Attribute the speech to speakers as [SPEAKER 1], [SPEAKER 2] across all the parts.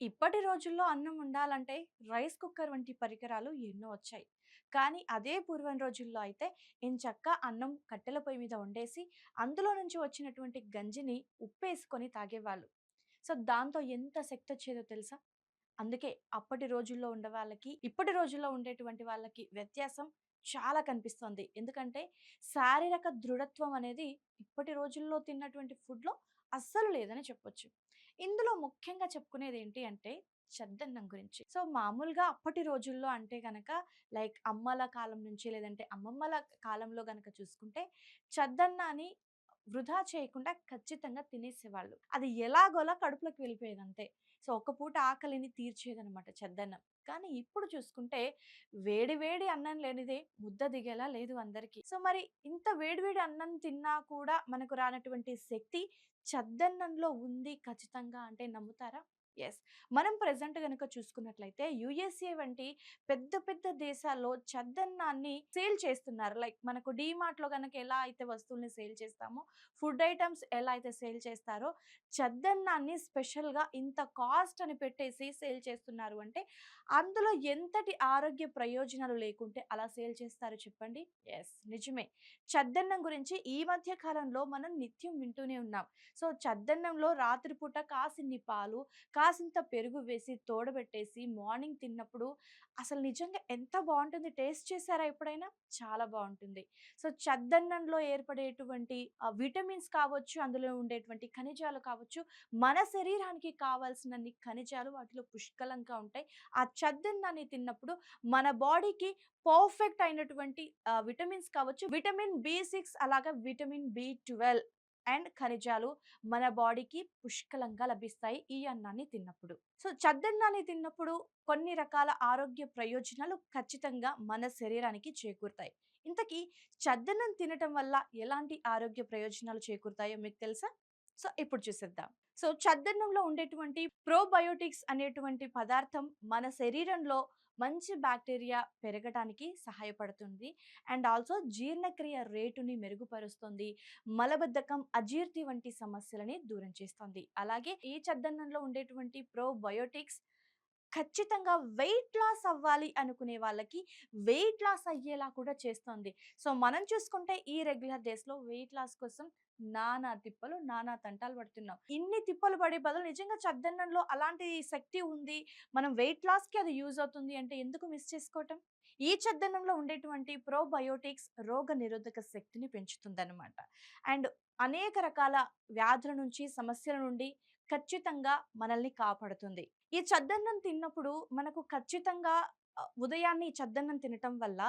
[SPEAKER 1] ఇప్పటి రోజుల్లో అన్నం ఉండాలంటే రైస్ కుక్కర్ వంటి పరికరాలు ఎన్నో వచ్చాయి. కానీ అదే పూర్వం రోజుల్లో అయితే ఎంచక్క అన్నం కట్టెల పొయ్యి మీద వండేసి అందులో నుంచి వచ్చినటువంటి గంజిని ఉప్పేసుకొని తాగేవాళ్ళు. సో దాంతో ఎంత శక్తి వచ్చేదో తెలుసా? అందుకే అప్పటి రోజుల్లో ఉండే వాళ్ళకి ఇప్పటి రోజుల్లో ఉండేటువంటి వాళ్ళకి వ్యత్యాసం చాలా కనిపిస్తుంది. ఎందుకంటే శారీరక దృఢత్వం అనేది ఇప్పటి రోజుల్లో తిన్నటువంటి ఫుడ్లో అస్సలు లేదని చెప్పొచ్చు. ఇందులో ముఖ్యంగా చెప్పుకునేది ఏంటి అంటే చద్దన్నం గురించి. సో మామూలుగా అప్పటి రోజుల్లో అంటే గనక లైక్ అమ్మల కాలం నుంచి లేదంటే అమ్మమ్మల కాలంలో గనక చూసుకుంటే చద్దన్నాన్ని వృధా చేయకుండా ఖచ్చితంగా తినేసేవాళ్ళు. అది ఎలాగోలా కడుపులోకి వెళ్ళిపోయేది అంతే సో ఒక పూట ఆకలిని తీర్చేదనమాట చద్దన్నం. కానీ ఇప్పుడు చూసుకుంటే వేడి వేడి అన్నం లేనిదే ముద్ద దిగేలా లేదు అందరికీ. సో మరి ఇంత వేడివేడి అన్నం తిన్నా కూడా మనకు రానటువంటి శక్తి చద్దన్నంలో ఉంది ఖచ్చితంగా అంటే నమ్ముతారా? ఎస్ మనం ప్రజెంట్ కనుక చూసుకున్నట్లయితే యుఎస్ఏ వంటి పెద్ద పెద్ద దేశాల్లో చద్దన్నాన్ని సేల్ చేస్తున్నారు. లైక్ మనకు లో కనుక ఎలా అయితే వస్తువుల్ని సేల్ చేస్తామో ఫుడ్ ఐటమ్స్ ఎలా అయితే సేల్ చేస్తారో చద్దన్నాన్ని స్పెషల్గా ఇంత కాస్ట్ అని పెట్టేసి సేల్ చేస్తున్నారు. అంటే అందులో ఎంతటి ఆరోగ్య ప్రయోజనాలు లేకుంటే అలా సేల్ చేస్తారు చెప్పండి? ఎస్ నిజమే. చద్దన్నం గురించి ఈ మధ్య కాలంలో మనం నిత్యం వింటూనే ఉన్నాం. సో చద్దన్నంలో రాత్రిపూట కాసిన్ని పాలు కాసింత పెరుగు వేసి తోడబెట్టేసి మార్నింగ్ తిన్నప్పుడు అసలు నిజంగా ఎంత బాగుంటుంది టేస్ట్ చేశారా ఎప్పుడైనా? చాలా బాగుంటుంది. సో చద్దన్నంలో ఏర్పడేటువంటి విటమిన్స్ కావచ్చు అందులో ఉండేటువంటి ఖనిజాలు కావచ్చు మన శరీరానికి కావాల్సినన్ని ఖనిజాలు వాటిలో పుష్కలంగా ఉంటాయి. ఆ చద్దన్నాన్ని తిన్నప్పుడు మన బాడీకి పర్ఫెక్ట్ అయినటువంటి విటమిన్స్ కావచ్చు విటమిన్ బి సిక్స్ అలాగే విటమిన్ బి ట్వెల్వ్ అండ్ ఖనిజాలు మన బాడీకి పుష్కలంగా లభిస్తాయి ఈ అన్నాన్ని తిన్నప్పుడు. సో చద్దన్నాన్ని తిన్నప్పుడు కొన్ని రకాల ఆరోగ్య ప్రయోజనాలు ఖచ్చితంగా మన శరీరానికి చేకూరుతాయి. ఇంతకీ చద్దన్నం తినటం వల్ల ఎలాంటి ఆరోగ్య ప్రయోజనాలు చేకూరుతాయో మీకు తెలుసా? సో ఇప్పుడు చూసేద్దాం. సో చద్దన్నంలో ఉండేటువంటి ప్రోబయోటిక్స్ అనేటువంటి పదార్థం మన శరీరంలో మంచి బ్యాక్టీరియా పెరగటానికి సహాయపడుతుంది. అండ్ ఆల్సో జీర్ణక్రియ రేటుని మెరుగుపరుస్తుంది. మలబద్ధకం అజీర్తి వంటి సమస్యలని దూరం చేస్తుంది. అలాగే ఈ చద్దన్నంలో ఉండేటువంటి ప్రోబయోటిక్స్ ఖచ్చితంగా వెయిట్ లాస్ అవ్వాలి అనుకునే వాళ్ళకి వెయిట్ లాస్ అయ్యేలా కూడా చేస్తుంది. సో మనం చూసుకుంటే ఈ రెగ్యులర్ డేస్లో వెయిట్ లాస్ కోసం నానా తిప్పలు నానా తంటాలు పడుతున్నాం. ఇన్ని తిప్పలు పడే బదులు నిజంగా చద్దన్నంలో అలాంటి శక్తి ఉంది మనం వెయిట్ లాస్కి అది యూజ్ అవుతుంది అంటే ఎందుకు మిస్ చేసుకోవటం? ఈ చద్దన్నంలో ఉండేటువంటి ప్రోబయోటిక్స్ రోగ నిరోధక శక్తిని పెంచుతుందన్నమాట. అండ్ అనేక రకాల వ్యాధుల నుంచి సమస్యల నుండి ఖచ్చితంగా మనల్ని కాపాడుతుంది. ఈ చద్దన్నం తిన్నప్పుడు మనకు ఖచ్చితంగా ఉదయాన్నే ఈ చద్దన్నం తినటం వల్ల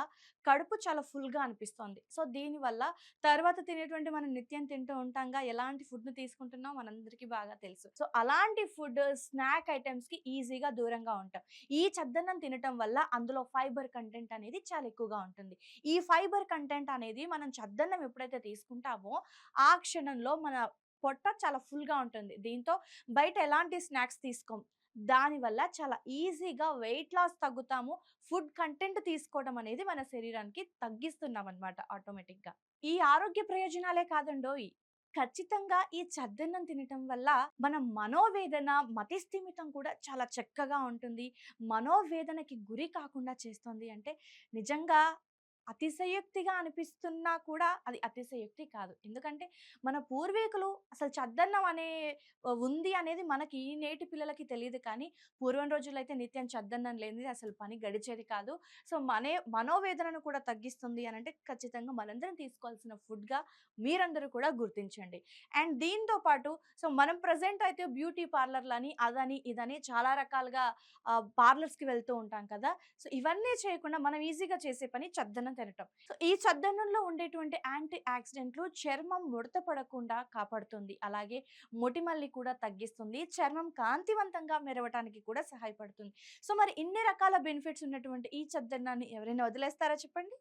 [SPEAKER 1] కడుపు చాలా ఫుల్‌గా అనిపిస్తుంది. సో, దీనివల్ల తర్వాత తినేటువంటి మనం నిత్యం తింటూ ఉంటాంగా ఎలాంటి ఫుడ్‌ని తీసుకుంటున్నామో మనందరికీ బాగా తెలుసు. సో, అలాంటి ఫుడ్ స్నాక్ ఐటమ్స్కి ఈజీగా దూరంగా ఉంటాం. ఈ చద్దన్నం తినటం వల్ల అందులో ఫైబర్ కంటెంట్ అనేది చాలా ఎక్కువగా ఉంటుంది. ఈ ఫైబర్ కంటెంట్ అనేది మనం చద్దన్నం ఎప్పుడైతే తీసుకుంటామో ఆ క్షణంలో మన పొట్ట చాలా ఫుల్‌గా ఉంటుంది. దీంతో బయట ఎలాంటి స్నాక్స్ తీసుకోం. దానివల్ల చాలా ఈజీగా వెయిట్ లాస్ తగ్గుతాము. ఫుడ్ కంటెంట్ తీసుకోవడం అనేది మన శరీరానికి తగ్గిస్తున్నాం అనమాట ఆటోమేటిక్గా. ఈ ఆరోగ్య ప్రయోజనాలే కాదండోయి. ఖచ్చితంగా ఈ చద్దన్నం తినటం వల్ల మన మనోవేదన మతిస్థిమితం కూడా చాలా చక్కగా ఉంటుంది. మనోవేదనకి గురి కాకుండా చేస్తుంది అంటే నిజంగా అతిశయోక్తిగా అనిపిస్తున్నా కూడా అది అతిశయోక్తి కాదు. ఎందుకంటే మన పూర్వీకులు అసలు చద్దన్నం అనే ఉంది అనేది మనకి ఈ నేటి పిల్లలకి తెలియదు కానీ పూర్వం రోజుల్లో అయితే నిత్యం చద్దన్నం లేనిది అసలు పని గడిచేది కాదు. సో మనే మనోవేదనను కూడా తగ్గిస్తుంది అని అంటే ఖచ్చితంగా మనందరం తీసుకోవాల్సిన ఫుడ్గా మీరందరూ కూడా గుర్తించండి. అండ్ దీంతో పాటు సో మనం ప్రజెంట్ అయితే బ్యూటీ పార్లర్లని అదని ఇదని చాలా రకాలుగా పార్లర్స్కి వెళ్తూ ఉంటాం కదా! సో ఇవన్నీ చేయకుండా మనం ఈజీగా చేసే పని చద్దన్నం అన్నం తినటం. సో ఈ చద్దన్నంలో ఉండేటువంటి యాంటీ ఆక్సిడెంట్లు చర్మం ముడత పడకుండా కాపాడుతుంది. అలాగే మొటిమల్ని కూడా తగ్గిస్తుంది. చర్మం కాంతివంతంగా మెరవటానికి కూడా సహాయపడుతుంది. సో మరి ఇన్ని రకాల బెనిఫిట్స్ ఉన్నటువంటి ఈ చద్దన్నాన్ని ఎవరైనా వదిలేస్తారా చెప్పండి?